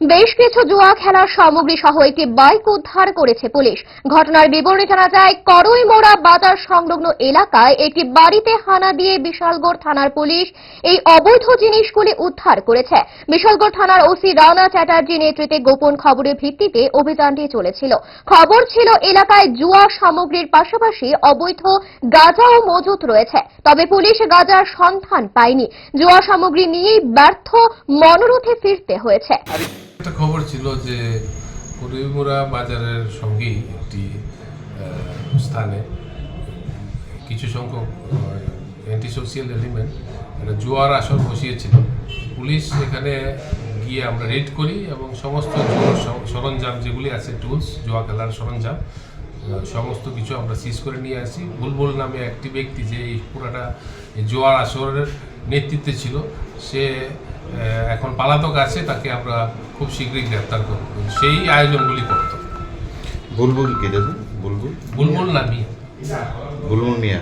বেশ কিছু জুয়া খেলার সামগ্রী সহ একটি বাইক উদ্ধার করেছে পুলিশ। ঘটনার বিবরণে জানা যায়, করইমোড়া বাজার সংলগ্ন এলাকায় একটি বাড়িতে হানা দিয়ে বিশালগড় থানার পুলিশ এই অবৈধ জিনিসগুলি উদ্ধার করেছে। বিশালগড় থানার ওসি রানা চ্যাটার্জি নেতৃত্বে গোপন খবরের ভিত্তিতে অভিযানটি চলেছিল। খবর ছিল, এলাকায় জুয়া সামগ্রীর পাশাপাশি অবৈধ গাঁজাও মজুত রয়েছে। তবে পুলিশ গাঁজার সন্ধান পায়নি। জুয়া সামগ্রী নিয়েই ব্যর্থ মনোরথে ফিরতে হয়েছে। একটা খবর ছিল যে করিমুরা বাজারের সঙ্গেই একটি স্থানে কিছু সংখ্যক অ্যান্টি সোশিয়াল এলিমেন্ট একটা জুয়ার আসর বসিয়েছিল। পুলিশ এখানে গিয়ে আমরা রেড করি এবং সমস্ত জুয়ার সরঞ্জাম যেগুলি আছে টুলস জুয়া খেলার সরঞ্জাম সমস্ত কিছু আমরা সিজ করে নিয়ে আসি। বুলবুল নামে একটি ব্যক্তি যে এই পুরাটা জোয়ার আসরের নেতৃত্বে ছিল, সে এখন পালাতক আছে, তাকে আমরা খুব শীঘ্রই গ্রেপ্তার করব। সেই আয়োজনগুলি করতো বুলবুল কে দেখুন? বুলবুল? বুলবুল নামি বুলবুল মিয়া।